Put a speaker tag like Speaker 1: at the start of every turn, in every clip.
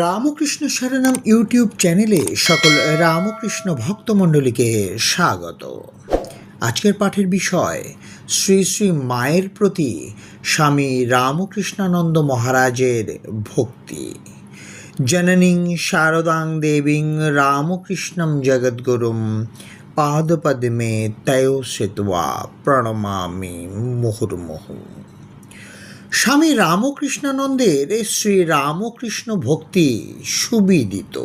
Speaker 1: Ramakrishna শরণম YouTube চ্যানেলে সকল রামকৃষ্ণ ভক্তমণ্ডলীকে স্বাগত। আজকের পাঠের বিষয়, শ্রী শ্রী মায়ের প্রতি স্বামী রামকৃষ্ণানন্দ মহারাজের ভক্তি। জননীং শারদাং দেবীং রামকৃষ্ণম জগদ্গুরুম পাদপদ্মে তয় সেতবা প্রণমামি মুহুর্মুহু। স্বামী রামকৃষ্ণানন্দের শ্রী রামকৃষ্ণ ভক্তি সুবিদিত।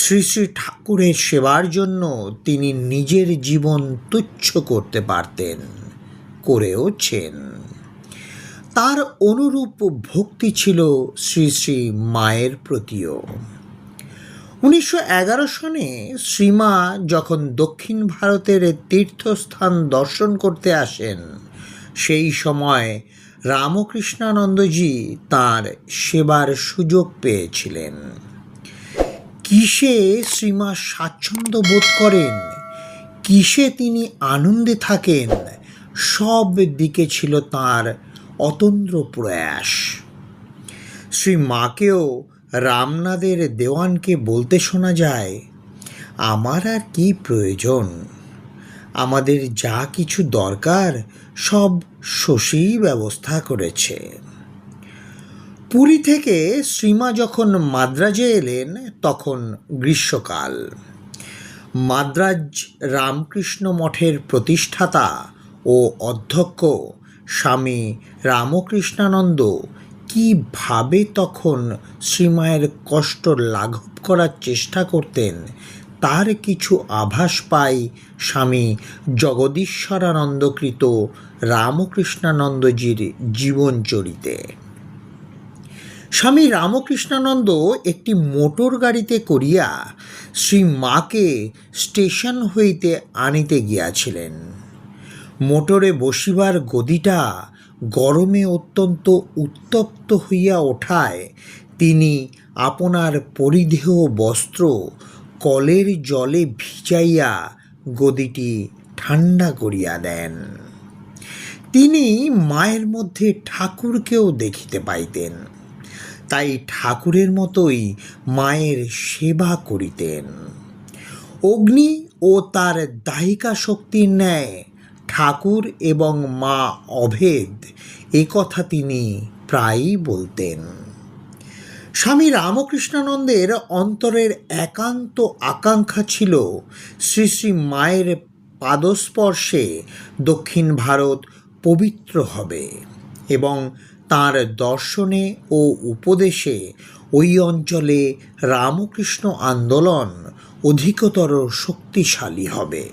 Speaker 1: শ্রী শ্রী ঠাকুরের সেবার জন্য তিনি নিজের জীবন তুচ্ছ করতে পারতেন, করেওছেন। তার অনুরূপ ভক্তি ছিল শ্রী শ্রী মায়ের প্রতিও। উনিশশো এগারো সনে শ্রীমা যখন দক্ষিণ ভারতের তীর্থস্থান দর্শন করতে আসেন, সেই সময় রামকৃষ্ণানন্দজি তার সেবার সুযোগ পেয়েছিলেন। কিসে শ্রীমা স্বাচ্ছন্দ্য বোধ করেন? কিসে তিনি আনন্দে থাকেন? সব দিকে ছিল তার অতন্দ্র প্রয়াস। শ্রী মাকেও রামনাদের দেওয়ানকে বলতে শোনা যায়, আমার আর কি প্রয়োজন? আমাদের যা কিছু দরকার, সব শশীই ব্যবস্থা করেছে। পুরী থেকে শ্রীমা যখন মাদ্রাজে এলেন, তখন গ্রীষ্মকাল। মাদ্রাজ রামকৃষ্ণ মঠের প্রতিষ্ঠাতা ও অধ্যক্ষ স্বামী রামকৃষ্ণানন্দ কীভাবে তখন শ্রীমায়ের কষ্ট লাঘব করার চেষ্টা করতেন তার কিছু আভাস পাই স্বামী জগদীশ্বরানন্দকৃত রামকৃষ্ণানন্দজির জীবনচরিতে। স্বামী রামকৃষ্ণানন্দ একটি মোটর গাড়িতে করিয়া শ্রী মাকে স্টেশন হইতে আনিতে গিয়াছিলেন। মোটরে বসিবার গদিটা গরমে অত্যন্ত উত্তপ্ত হইয়া ওঠায় তিনি আপনার পরিধেয় বস্ত্র কলের জলে ভিজাইয়া গদিটি ঠান্ডা করিয়া দেন। তিনি মায়ের মধ্যে ঠাকুরকেও দেখিতে পাইতেন। তাই ঠাকুরের মতোই মায়ের সেবা করিতেন। অগ্নি ও তার দাহিকা শক্তির ন্যায় ঠাকুর এবং মা অভেদ এ কথা তিনি প্রায়ই বলতেন। স্বামী রামকৃষ্ণানন্দের অন্তরের একান্ত আকাঙ্ক্ষা ছিল শ্রী শ্রী মায়ের পাদস্পর্শে দক্ষিণ ভারত পবিত্র হবে এবং তার দর্শনে ও উপদেশে ওই অঞ্চলে রামকৃষ্ণ আন্দোলন অধিকতর শক্তিশালী হবে।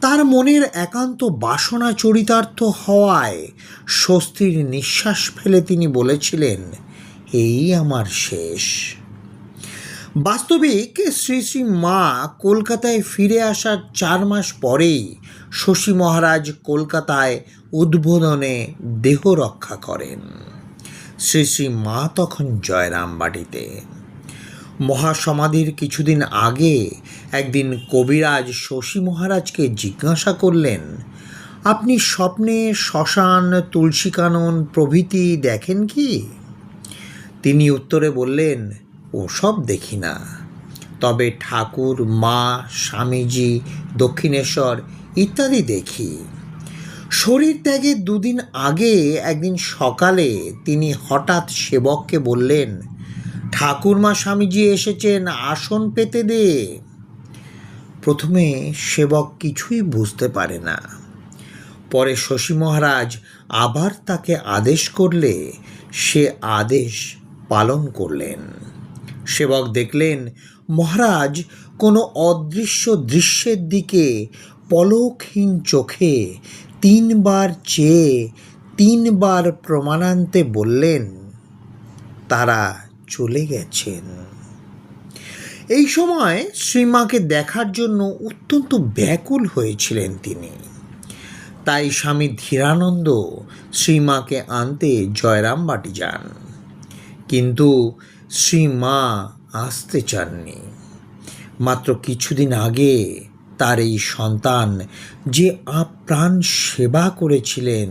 Speaker 1: তার মনের একান্ত বাসনা চরিতার্থ হওয়ায় স্বস্তির নিঃশ্বাস ফেলে তিনি বলেছিলেন এই আমার শেষ। বাস্তবিক শ্রী শ্রী মা কলকাতায় ফিরে আসার চার মাস পরেই শশী মহারাজ কলকাতায় উদ্বোধনে দেহ রক্ষা করেন। শ্রী শ্রী মা তখন জয়রামবাটিতে মহাসমাধির কিছুদিন আগে একদিন কবিরাজ শশী মহারাজকে জিজ্ঞাসা করলেন, আপনি স্বপ্নে শ্মশান তুলসীকানন প্রভৃতি দেখেন কি? তিনি উত্তরে বললেন ওসব দেখি না। তবে ঠাকুর, মা, স্বামীজি, দক্ষিণেশ্বর ইত্যাদি দেখি। শরীর ত্যাগের দুদিন আগে একদিন সকালে তিনি হঠাৎ সেবককে বললেন, ঠাকুরমা, স্বামীজি এসেছেন, আসন পেতে দে। প্রথমে সেবক কিছুই বুঝতে পারে না। পরে শশী মহারাজ আবার তাকে আদেশ করলে, সে আদেশ পালন করলেন। সেবক দেখলেন, মহারাজ কোনো অদৃশ্য দৃশ্যের দিকে পলকহীন চোখে তিনবার চেয়ে তিনবার প্রমাণান্তে বললেন, তারা চলে গেছেন। এই সময় শ্রীমাকে দেখার জন্য অত্যন্ত ব্যাকুল হয়েছিলেন তিনি। তাই স্বামী ধীরানন্দ শ্রীমাকে আনতে জয়রামবাটি যান। কিন্তু শ্রীমা আসতে চাননি। মাত্র কিছুদিন আগে তার এই সন্তান যে আপ্রাণ সেবা করেছিলেন,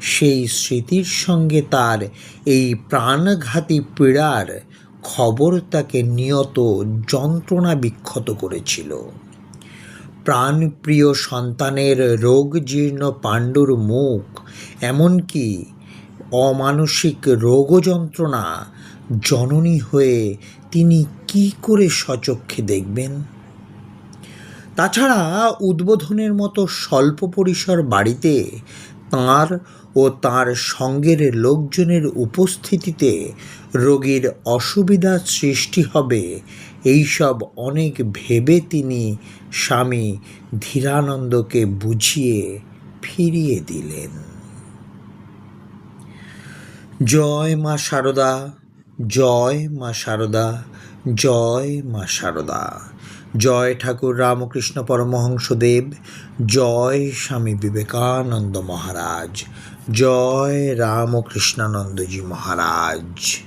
Speaker 1: সেই স্মৃতির সঙ্গে তার এই প্রাণঘাতী পীড়ার খবর তাকে নিয়ত যন্ত্রণা বিক্ষত করেছিল। প্রাণপ্রিয় সন্তানের রোগ জীর্ণ পাণ্ডুর মুখ, এমনকি অমানসিক রোগ যন্ত্রণা জননী হয়ে তিনি কি করে সচক্ষে দেখবেন? তাছাড়া উদ্বোধনের মতো স্বল্প পরিসর বাড়িতে তাঁর ও তার সঙ্গের লোকজনের উপস্থিতিতে রোগীর অসুবিধা সৃষ্টি হবে, এইসব অনেক ভেবে তিনি স্বামী ধীরানন্দকে বুঝিয়ে ফিরিয়ে দিলেন। জয় মা শারদা জয় মা শারদা জয় মা শারদা জয় ঠাকুর রামকৃষ্ণ পরমহংসদেব, জয় স্বামী বিবেকানন্দ মহারাজ, জয় রামকৃষ্ণানন্দজি মহারাজ।